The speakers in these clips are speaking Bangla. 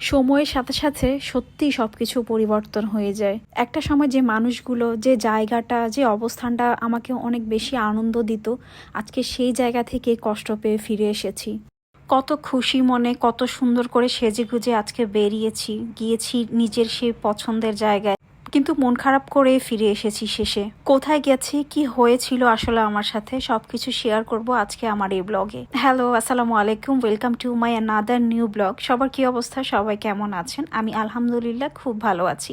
সময়ের সাথে সাথে সত্যি সব কিছু পরিবর্তন হয়ে যায়। একটা সময় যে মানুষগুলো, যে জায়গাটা, যে অবস্থানটা আমাকে অনেক বেশি আনন্দ দিত, আজকে সেই জায়গা থেকে কষ্ট পেয়ে ফিরে এসেছি। কত খুশি মনে, কত সুন্দর করে সেজে গুজে আজকে বেরিয়েছি, গিয়েছি নিজের সেই পছন্দের জায়গায়। কিন্তু মন খারাপ করে ফিরে এসেছি শেষে। কোথায় গেছি, কি হয়েছিল আসলে আমার সাথে, সবকিছু শেয়ার করব আজকে আমার এই ব্লগে হ্যালো আসসালামু আলাইকুম welcome to my another new blog সবার কি অবস্থা? সবাই কেমন আছেন? আমি আলহামদুলিল্লাহ খুব ভালো আছি।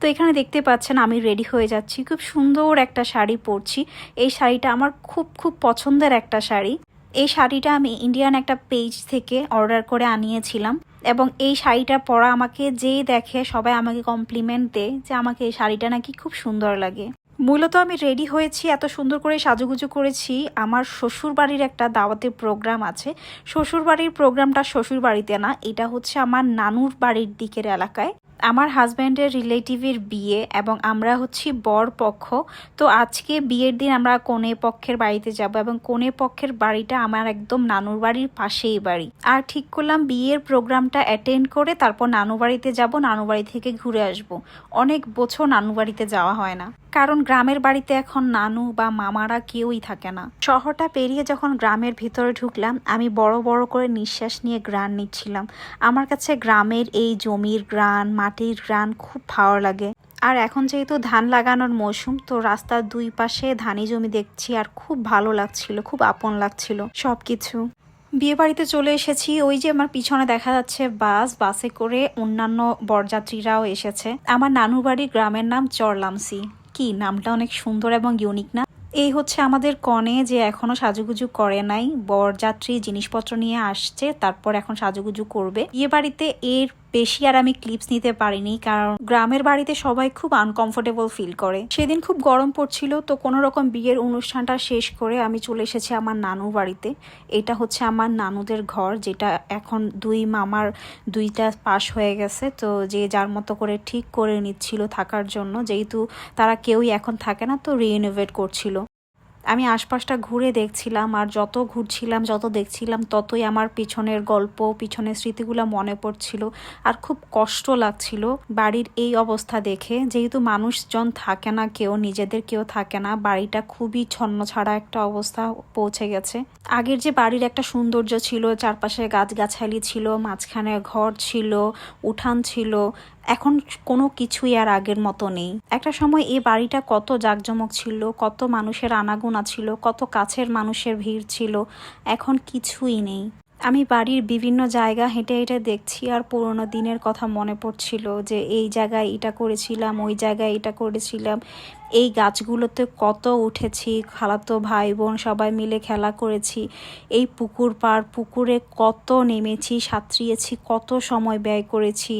তো এখানে দেখতে পাচ্ছেন, আমি রেডি হয়ে যাচ্ছি। খুব সুন্দর একটা শাড়ি পরছি। এই শাড়িটা আমার খুব খুব পছন্দের একটা শাড়ি। এই শাড়িটা আমি ইন্ডিয়ান একটা পেজ থেকে অর্ডার করে আনিয়েছিলাম এবং এই শাড়িটা পরা আমাকে যেই দেখে সবাই আমাকে কমপ্লিমেন্ট দেয় যে আমাকে এই শাড়িটা নাকি খুব সুন্দর লাগে। মূলত আমি রেডি হয়েছি, এত সুন্দর করে সাজুগুজু করেছি। আমার শ্বশুর বাড়ির একটা দাওয়াতের প্রোগ্রাম আছে। শ্বশুর বাড়ির প্রোগ্রামটা শ্বশুর বাড়িতে না, এটা হচ্ছে আমার নানুর বাড়ির দিকের এলাকায়। আমার হাজব্যান্ডের রিলেটিভের বিয়ে এবং আমরা হচ্ছি বর পক্ষ, তো আজকে বিয়ের দিন আমরা কনে পক্ষের বাড়িতে যাব এবং কনে পক্ষের বাড়িটা আমার একদম নানুর বাড়ির পাশেই বাড়ি। আর ঠিক করলাম বিয়ের প্রোগ্রামটা অ্যাটেন্ড করে তারপর নানু বাড়িতে যাব, নানু বাড়ি থেকে ঘুরে আসব। অনেক বছর নানু বাড়িতে যাওয়া হয় না। কারণ গ্রামের বাড়িতে এখন নানু বা মামারা কেউই থাকে না। শহরটা পেরিয়ে যখন গ্রামের ভিতরে ঢুকলাম, আমি বড় বড় করে নিঃশ্বাস নিয়ে গ্রান নিচ্ছিলাম। আমার কাছে গ্রামের এই জমির গ্রান মাটির গ্রান খুব ভালো লাগে। আর এখন যেহেতু ধান লাগানোর মৌসুম, তো রাস্তার দুই পাশে ধানি জমি দেখছি আর খুব ভালো লাগছিল, খুব আপন লাগছিল সবকিছু। বিয়ে বাড়িতে চলে এসেছি, ওই যে আমার পিছনে দেখা যাচ্ছে বাস, বাসে করে অন্যান্য বরযাত্রীরাও এসেছে। আমার নানুর বাড়ির গ্রামের নাম চরলামসি। কি, নামটা অনেক সুন্দর এবং ইউনিক না? এই হচ্ছে আমাদের কনে যে এখনও সাজুগুজু করে নাই, বরযাত্রী জিনিসপত্র নিয়ে আসছে, তারপর এখন সাজুগুজু করবে। বিয়ে বাড়িতে এর বেশি আর আমি ক্লিপস নিতে পারিনি, কারণ গ্রামের বাড়িতে সবাই খুব আনকমফোর্টেবল ফিল করে। সেদিন খুব গরম পড়ছিল, তো কোনো রকম বিয়ের অনুষ্ঠানটা শেষ করে আমি চলে এসেছি আমার নানুর বাড়িতে। এটা হচ্ছে আমার নানুদের ঘর, যেটা এখন দুই মামার দুইটা পাশ হয়ে গেছে, তো যে যার মতো করে ঠিক করে নিচ্ছিল থাকার জন্য, যেহেতু তারা কেউই এখন থাকে না, তো রিনোভেট করছিল। আমি আশপাশটা ঘুরে দেখছিলাম আর যত ঘুরছিলাম, যত দেখছিলাম, ততই আমার পিছনের গল্প, পিছনের স্মৃতিগুলো মনে পড়ছিল আর খুব কষ্ট লাগছিল বাড়ির এই অবস্থা দেখে। যেহেতু মানুষজন থাকে না কেউ, নিজেদের কেউ থাকে না, বাড়িটা খুবই ছন্ন ছাড়া একটা অবস্থা পৌঁছে গেছে। আগের যে বাড়ির একটা সৌন্দর্য ছিল, চারপাশে গাছগাছালি ছিল, মাঝখানে ঘর ছিল, উঠান ছিল এখন কোনো কিছুই আর আগের মতো নেই। একটা সময় এই বাড়িটা কত জাঁকজমক ছিল, কত মানুষের আনাগোনা ছিল, কত কাছের মানুষের ভিড় ছিল, এখন কিছুই নেই। আমি বাড়ির বিভিন্ন জায়গা হেঁটে হেঁটে দেখছি আর পুরোনো দিনের কথা মনে পড়ছিল যে এই জায়গায় এটা করেছিলাম, ওই জায়গায় এটা করেছিলাম। এই গাছগুলোতে কত উঠেছি, খালাতো ভাই বোন সবাই মিলে খেলা করেছি। এই পুকুর পাড়, পুকুরে কত নেমেছি, সাঁতরিয়েছি, কত সময় ব্যয় করেছি।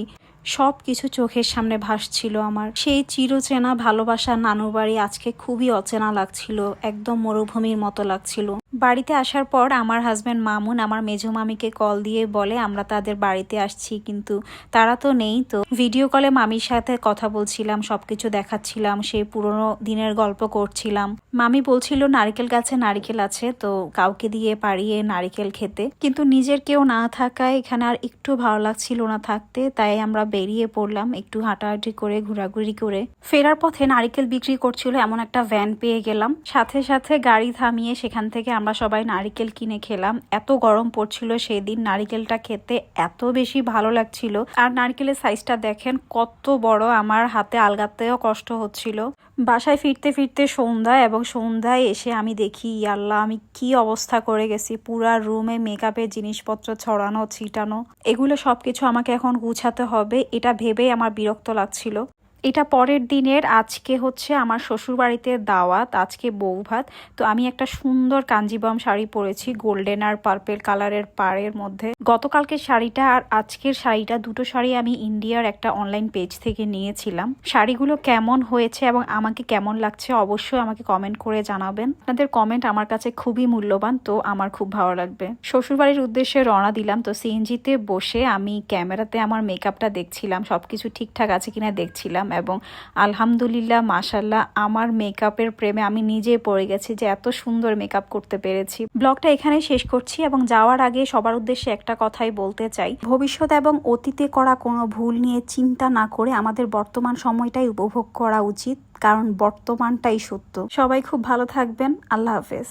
সব কিছু চোখের সামনে ভাসছিল আমার। সেই চিরচেনা ভালোবাসা নানুর বাড়ি আজকে খুবই অচেনা লাগছিল, একদম মরুভূমির মতো লাগছিল। বাড়িতে আসার পর আমার হাজব্যান্ড মামুন আমার মেজো মামিকে কল দিয়ে বলে, আমরা তাদের বাড়িতে আসছি, কিন্তু তারা তো নেই তো। ভিডিও কলে মামির সাথে কথা বলছিলাম, সবকিছু দেখাচ্ছিলাম সেই পুরনো দিনের গল্প করছিলাম। মামি বলছিল, নারিকেল গাছে নারিকেল আছে, তো কাউকে দিয়ে পাড়িয়ে নারিকেল খেতে। কিন্তু নিজের কেউ না থাকায় এখানে আর একটু ভালো লাগছিল না থাকতে, তাই আমরা বেরিয়ে পড়লাম একটু হাঁটাহাঁটি করে, ঘোরাঘুরি করে। ফেরার পথে নারিকেল বিক্রি করছিল এমন একটা ভ্যান পেয়ে গেলাম। সাথে সাথে গাড়ি থামিয়ে সেখান থেকে আমরা সবাই নারিকেল কিনে খেলাম। এত গরম পড়ছিল সেদিন নারিকেলটা খেতে, এত বেশি ভালো লাগছিল। আর নারিকেলের সাইজটা দেখেন, কত বড় আমার হাতে আলগাতেও কষ্ট হচ্ছিল। বাসায় ফিরতে ফিরতে সন্ধ্যা এবং সন্ধ্যায় এসে আমি দেখি আল্লাহ আমি কি অবস্থা করে গেছি। পুরা রুমে মেকআপের জিনিসপত্র ছড়ানো, ছিটানো, এগুলো সবকিছু আমাকে এখন গুছাতে হবে। এটা ভেবেই আমার বিরক্ত লাগছিল। এটা পরের দিনের, আজকে হচ্ছে আমার শ্বশুর বাড়িতে দাওয়াত, আজকে বউ ভাত তো আমি একটা সুন্দর কাঞ্জিবাম শাড়ি পরেছি, গোল্ডেন আর পার্পেল কালারের পাড়ের মধ্যে। গতকালকের শাড়িটা আর আজকের শাড়িটা, দুটো শাড়ি আমি ইন্ডিয়ার একটা অনলাইন পেজ থেকে নিয়েছিলাম। শাড়িগুলো কেমন হয়েছে এবং আমাকে কেমন লাগছে অবশ্যই আমাকে কমেন্ট করে জানাবেন। আপনাদের কমেন্ট আমার কাছে খুবই মূল্যবান, তো আমার খুব ভালো লাগবে। শ্বশুর বাড়ির উদ্দেশ্যে রওনা দিলাম, তো সিএনজিতে বসে আমি ক্যামেরাতে আমার মেকআপটা দেখছিলাম, সবকিছু ঠিকঠাক আছে কিনা দেখছিলাম। এবং আলহামদুলিল্লাহ মাসাল্লাহ আমার মেকআপের প্রেমে আমি নিজে পড়ে গেছি যে এত সুন্দর মেকআপ করতে পেরেছি। ব্লগটা এখানেই শেষ করছি এবং যাওয়ার আগে সবার উদ্দেশ্যে একটা কথাই বলতে চাই। ভবিষ্যৎ এবং অতীতে করা কোনো ভুল নিয়ে চিন্তা না করে আমাদের বর্তমান সময়টাই উপভোগ করা উচিত, কারণ বর্তমানটাই সত্য। সবাই খুব ভালো থাকবেন। আল্লাহ হাফেজ।